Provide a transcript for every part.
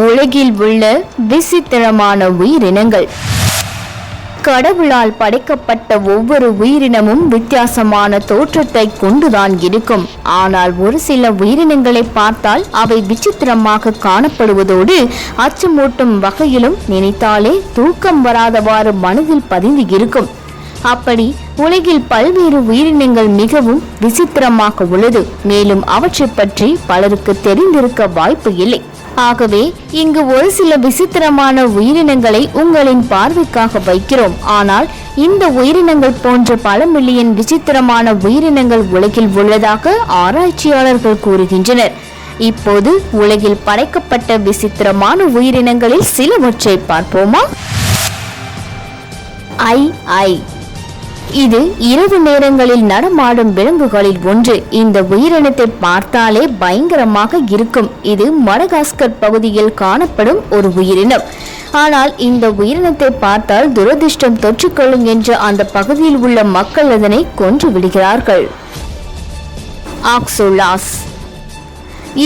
உலகில் உள்ள விசித்திரமான உயிரினங்கள். கடவுளால் படைக்கப்பட்ட ஒவ்வொரு உயிரினமும் வித்தியாசமான தோற்றத்தை கொண்டுதான் இருக்கும். ஆனால் ஒரு சில உயிரினங்களை பார்த்தால் அவை விசித்திரமாக காணப்படுவதோடு அச்சமூட்டும் வகையிலும் நினைத்தாலே தூக்கம் வராதவாறு மனதில் பதிந்து இருக்கும். அப்படி உலகில் பல்வேறு உயிரினங்கள் மிகவும் விசித்திரமாக உள்ளது. மேலும் அவற்றை பற்றி பலருக்கு தெரிந்திருக்க வாய்ப்பு இல்லை. ஆகவே இங்கு ஒரு சில விசித்திரமான உயிரினங்களை உங்களின் பார்வைக்காக வைக்கிறோம். ஆனால் இந்த உயிரினங்கள் போன்ற பல மில்லியன் விசித்திரமான உயிரினங்கள் உலகில் உள்ளதாக ஆராய்ச்சியாளர்கள் கூறுகின்றனர். இப்போது உலகில் படைக்கப்பட்ட விசித்திரமான உயிரினங்களில் சிலவற்றை பார்ப்போமா? ஐ ஐ. இது இரவு நேரங்களில் நடமாடும் விலங்குகளில் ஒன்று. இந்த உயிரினத்தை பார்த்தாலே பயங்கரமாக இருக்கும். இது மடகாஸ்கர் பகுதியில் காணப்படும் ஒரு உயிரினம். ஆனால் இந்த உயிரினத்தை பார்த்தால் துரதிர்ஷ்டம் தொற்றுக்கொள்ளும் என்று அந்த பகுதியில் உள்ள மக்கள் அதனை கொன்று விடுகிறார்கள். ஆக்சோலாஸ்.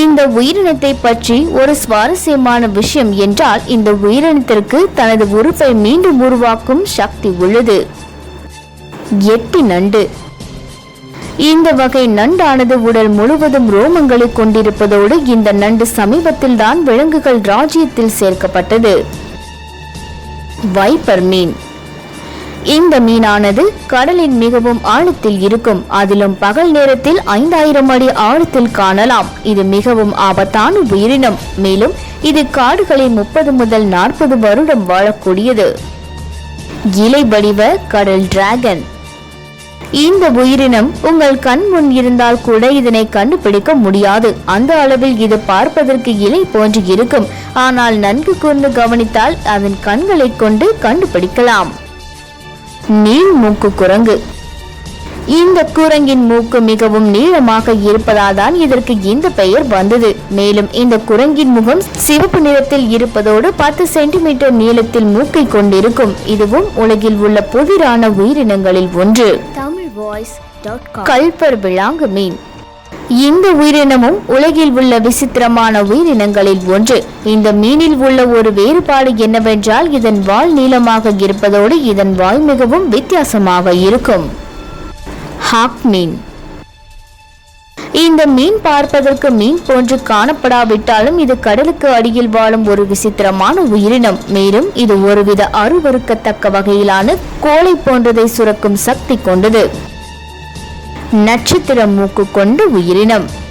இந்த உயிரினத்தை பற்றி ஒரு சுவாரஸ்யமான விஷயம் என்றால் இந்த உயிரினத்திற்கு தனது உறுப்பை மீண்டும் உருவாக்கும் சக்தி உள்ளது. எட்டி நண்டு. இந்த வகை நண்டானது உடல் முழுவதும் ரோமங்களை கொண்டிருப்பதோடு இந்த நண்டு சமீபத்தில் தான் விலங்குகள் ராஜ்யத்தில் சேர்க்கப்பட்டது. வைப்பர் மீன். இந்த மீனானது கடலின் மிகவும் ஆழத்தில் இருக்கும். அதிலும் பகல் நேரத்தில் ஐந்தாயிரம் அடி ஆழத்தில் காணலாம். இது மிகவும் ஆபத்தான உயிரினம். மேலும் இது காடுகளில் முப்பது முதல் நாற்பது வருடம் வாழக்கூடியது. இலை வடிவ கடல் டிராகன். இந்த உயிரினம் உங்கள் கண் முன் இருந்தால் கூட இதனை கண்டுபிடிக்க முடியாது. அந்த அளவில் இது பார்ப்பதற்கு இலை போன்று இருக்கும். ஆனால் நன்கு கூர்ந்து கவனித்தால் அதன் கண்களை கொண்டு கண்டுபிடிக்கலாம். நீள் மூக்கு குரங்கு. இந்த குரங்கின் மூக்கு மிகவும் நீளமாக இருப்பதால் தான் இதற்கு இந்த பெயர் வந்தது. மேலும் இந்த குரங்கின் முகம் சிவப்பு நிறத்தில் இருப்பதோடு பத்து சென்டிமீட்டர் நீளத்தில் மூக்கை கொண்டிருக்கும். இதுவும் உலகில் உள்ள புதிரான உயிரினங்களில் ஒன்று. வாய்ஸ் டாட் கல்பர் விளாங்கு மீன். இந்த உயிரினமும் உலகில் உள்ள விசித்திரமான உயிரினங்களில் ஒன்று. இந்த மீனில் உள்ள ஒரு வேறுபாடு என்னவென்றால் இதன் வால் நீளமாக இருப்பதோடு இதன் வாய் மிகவும் வித்தியாசமாக இருக்கும். ஹாக் மீன். இந்த மீன் பார்ப்பதற்கு மீன் போன்று காணப்படாவிட்டாலும் இது கடலுக்கு அடியில் வாழும் ஒரு விசித்திரமான உயிரினம். மேலும் இது ஒருவித அருவறுக்கத்தக்க வகையிலான கோழை போன்றதை சுரக்கும் சக்தி கொண்டது. நட்சத்திர மூக்கு கொண்ட உயிரினம்.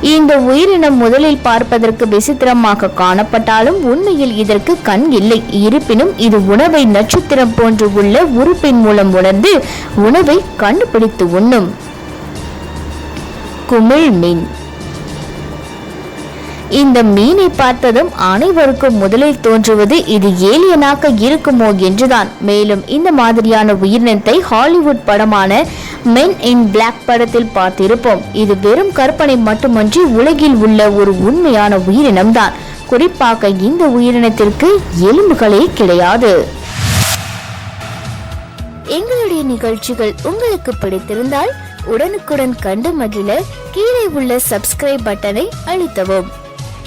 இந்த உயிரினம் முதலில் பார்ப்பதற்கு விசித்திரமாக காணப்பட்டாலும் உண்மையில் இதற்கு கண் இல்லை. இருப்பினும் இது உணவை நட்சத்திரம் போன்று உள்ள உறுப்பின் மூலம் உணர்ந்து உணவை கண்டுபிடித்து உண்ணும். குமிழ் மீன். இந்த மீனை பார்த்ததும் அனைவருக்கும் முதலில் தோன்றுவது இது ஏலியனாக இருக்குமோ என்றுதான். மேலும் இந்த மாதிரியான உயிரினத்தை ஹாலிவுட் படமான மென் இன் பிளாக் படத்தில் பார்த்திருப்போம். இது வெறும் கற்பனை மட்டுமன்றி உலகில் உள்ள ஒரு உண்மையான உயிரினம்தான். குறிப்பாக இந்த உயிரினத்திற்கு எலும்புகளே கிடையாது. எங்களுடைய நிகழ்ச்சிகள் உங்களுக்கு பிடித்திருந்தால் உடனுக்குடன் கண்டு மகிழ கீழே உள்ள சப்ஸ்கிரைப் பட்டனை அழுத்தவும்.